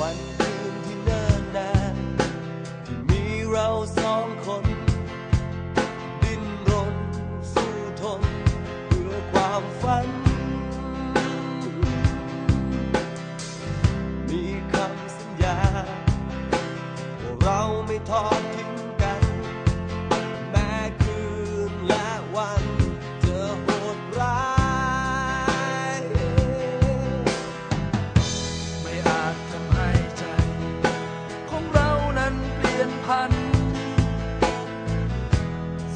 วั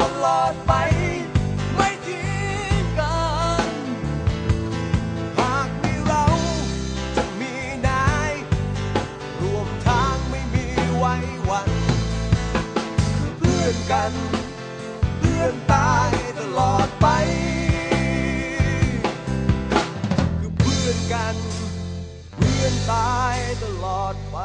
ตลอดไป ไม่ทิ้งกัน หากมีเราจะมีนายรวมทางไม่มีไว้วัน คือเพื่อนกัน เพื่อนตายตลอดไป คือเพื่อนกัน เพื่อนตายตลอดไป